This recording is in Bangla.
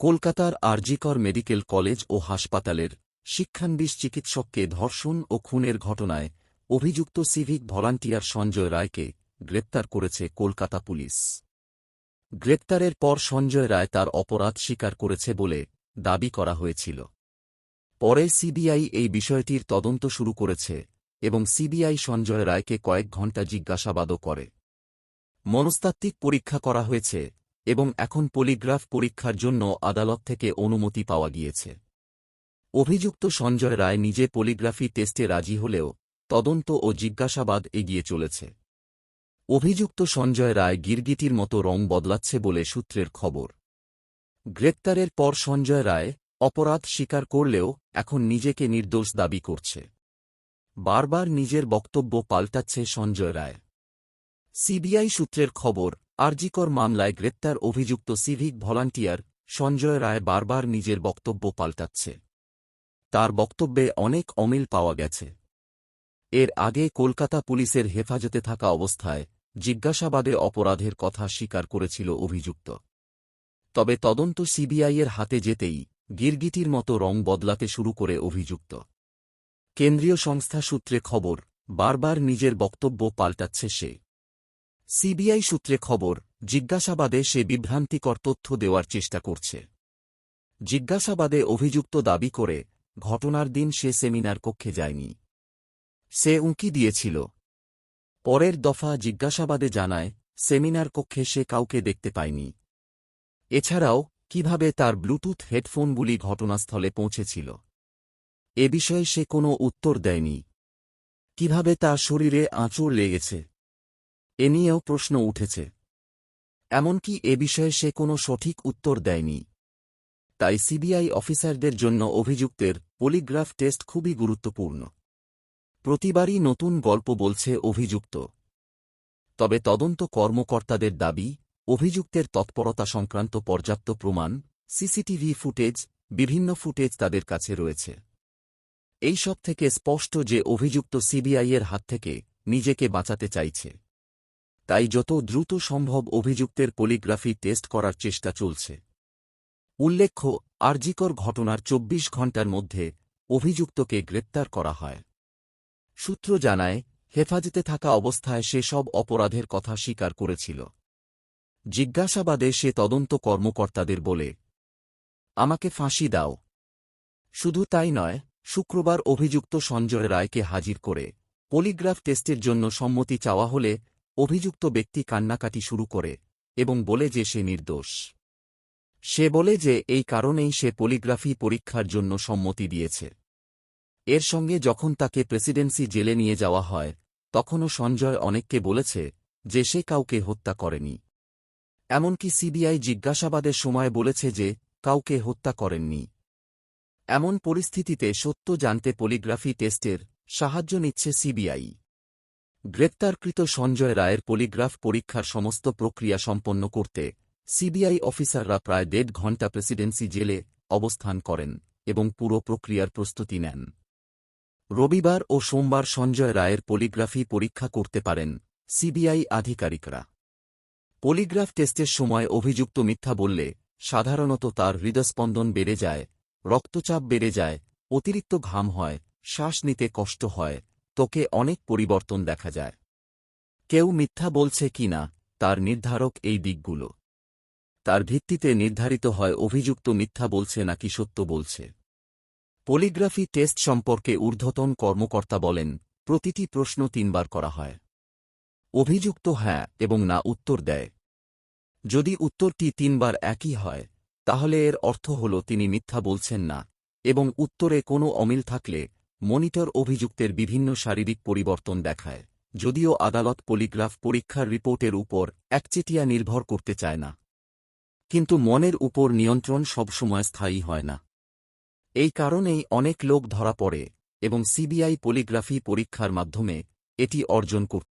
কলকাতার আরজিকর মেডিকেল কলেজ ও হাসপাতালের শিক্ষানবিশ চিকিৎসককে ধর্ষণ ও খুনের ঘটনায় অভিযুক্ত সিভিক ভলান্টিয়ার সঞ্জয় রায়কে গ্রেপ্তার করেছে কলকাতা পুলিশ। গ্রেপ্তারের পর সঞ্জয় রায় তার অপরাধ স্বীকার করেছে বলে দাবি করা হয়েছিল। পরে সিবিআই এই বিষয়টির তদন্ত শুরু করেছে এবং সিবিআই সঞ্জয় রায়কে কয়েক ঘণ্টা জিজ্ঞাসাবাদও করে। মনস্তাত্ত্বিক পরীক্ষা করা হয়েছে এবং এখন পলিগ্রাফ পরীক্ষার জন্য আদালত থেকে অনুমতি পাওয়া গিয়েছে। অভিযুক্ত সঞ্জয় রায় নিজে পলিগ্রাফি টেস্টে রাজি হলেও তদন্ত ও জিজ্ঞাসাবাদ এগিয়ে চলেছে। অভিযুক্ত সঞ্জয় রায় গিরগিটির মতো রং বদলাচ্ছে বলে সূত্রের খবর। গ্রেপ্তারের পর সঞ্জয় রায় অপরাধ স্বীকার করলেও এখন নিজেকে নির্দোষ দাবি করছে। বারবার নিজের বক্তব্য পাল্টাচ্ছে সঞ্জয় রায়। সিবিআই সূত্রের খবর আরজিকর মামলায় গ্রেপ্তার অভিযুক্ত সিভিক ভলান্টিয়ার সঞ্জয় রায় বারবার নিজের বক্তব্য পাল্টাচ্ছে। তার বক্তব্যে অনেক অমিল পাওয়া গেছে। এর আগে কলকাতা পুলিশের হেফাজতে থাকা অবস্থায় জিজ্ঞাসাবাদে অপরাধের কথা স্বীকার করেছিল অভিযুক্ত। তবে তদন্ত সিবিআইয়ের হাতে যেতেই গিরগিটির মতো রং বদলাতে শুরু করে অভিযুক্ত। কেন্দ্রীয় সংস্থা সূত্রে খবর, বারবার নিজের বক্তব্য পাল্টাচ্ছে সে। সিবিআই সূত্রে খবর, জিজ্ঞাসাবাদে সে বিভ্রান্তিকর তথ্য দেওয়ার চেষ্টা করছে। জিজ্ঞাসাবাদে অভিযুক্ত দাবি করে, ঘটনার দিন সে সেমিনার কক্ষে যায়নি। সে উঁকি দিয়েছিল। পরের দফা জিজ্ঞাসাবাদে জানায়, সেমিনার কক্ষে সে কাউকে দেখতে পায়নি। এছাড়াও, কীভাবে তার ব্লুটুথ হেডফোনগুলি ঘটনাস্থলে পৌঁছেছিল? এ বিষয়ে সে কোনো উত্তর দেয়নি। কীভাবে তার শরীরে আঁচড় লেগেছে? এ নিয়েও প্রশ্ন উঠেছে। এমনকি এ বিষয়ে সে কোনো সঠিক উত্তর দেয়নি। তাই সিবিআই অফিসারদের জন্য অভিযুক্তের পলিগ্রাফ টেস্ট খুবই গুরুত্বপূর্ণ। প্রতিবারই নতুন গল্প বলছে অভিযুক্ত। তবে তদন্ত কর্মকর্তাদের দাবি, অভিযুক্তের তৎপরতা সংক্রান্ত পর্যাপ্ত প্রমাণ, সিসিটিভি ফুটেজ, বিভিন্ন ফুটেজ তাদের কাছে রয়েছে। এই সব থেকে স্পষ্ট যে অভিযুক্ত সিবিআইয়ের হাত থেকে নিজেকে বাঁচাতে চাইছে। তাই যত দ্রুত সম্ভব অভিযুক্তের পলিগ্রাফি টেস্ট করার চেষ্টা চলছে। উল্লেখ্য, আরজিকর ঘটনার চব্বিশ ঘণ্টার মধ্যে অভিযুক্তকে গ্রেপ্তার করা হয়। সূত্র জানায়, হেফাজতে থাকা অবস্থায় সে সব অপরাধের কথা স্বীকার করেছিল। জিজ্ঞাসাবাদে সে তদন্ত কর্মকর্তাদের বলে, আমাকে ফাঁসি দাও। শুধু তাই নয়, শুক্রবার অভিযুক্ত সঞ্জয় রায়কে হাজির করে পলিগ্রাফ টেস্টের জন্য সম্মতি চাওয়া হলে অভিযুক্ত ব্যক্তি কান্নাকাটি শুরু করে এবং বলে যে সে নির্দোষ। সে বলে যে এই কারণেই সে পলিগ্রাফি পরীক্ষার জন্য সম্মতি দিয়েছে। এর সঙ্গে যখন তাকে প্রেসিডেন্সি জেলে নিয়ে যাওয়া হয়, তখনও সঞ্জয় অনেককে বলেছে যে সে কাউকে হত্যা করেনি। এমনকি সিবিআই জিজ্ঞাসাবাদের সময় বলেছে যে কাউকে হত্যা করেননি। এমন পরিস্থিতিতে সত্য জানতে পলিগ্রাফি টেস্টের সাহায্য নিচ্ছে সিবিআই। গ্রেপ্তারকৃত সঞ্জয় রায়ের পলিগ্রাফ পরীক্ষার সমস্ত প্রক্রিয়া সম্পন্ন করতে সিবিআই অফিসাররা প্রায় দেড় ঘণ্টা প্রেসিডেন্সি জেলে অবস্থান করেন এবং পুরো প্রক্রিয়ার প্রস্তুতি নেন। রবিবার ও সোমবার সঞ্জয় রায়ের পলিগ্রাফি পরীক্ষা করতে পারেন সিবিআই আধিকারিকরা। পলিগ্রাফ টেস্টের সময় অভিযুক্ত মিথ্যা বললে সাধারণত তার হৃদস্পন্দন বেড়ে যায়, রক্তচাপ বেড়ে যায়, অতিরিক্ত ঘাম হয়, শ্বাস নিতে কষ্ট হয় তোকে অনেক পরিবর্তন দেখা যায়। কেউ মিথ্যা বলছে কিনা তার নির্ধারক এই দিকগুলো। তার ভিত্তিতে নির্ধারিত হয় অভিযুক্ত মিথ্যা বলছে নাকি সত্য বলছে। পলিগ্রাফি টেস্ট সম্পর্কে ঊর্ধ্বতন কর্মকর্তা বলেন, প্রতিটি প্রশ্ন তিনবার করা হয়। অভিযুক্ত হ্যাঁ এবং না উত্তর দেয়। যদি উত্তরটি তিনবার একই হয়, তাহলে এর অর্থ হল তিনি মিথ্যা বলছেন না, এবং উত্তরে কোনো অমিল থাকলে মনিটর অভিযুক্তের বিভিন্ন শারীরিক পরিবর্তন দেখায়, যদিও আদালত পলিগ্রাফ পরীক্ষার রিপোর্টের উপর একচেটিয়া নির্ভর করতে চায় না। কিন্তু মনের উপর নিয়ন্ত্রণ সবসময় স্থায়ী হয় না। এই কারণেই অনেক লোক ধরা পড়ে এবং সিবিআই পলিগ্রাফি পরীক্ষার মাধ্যমে এটি অর্জন করতে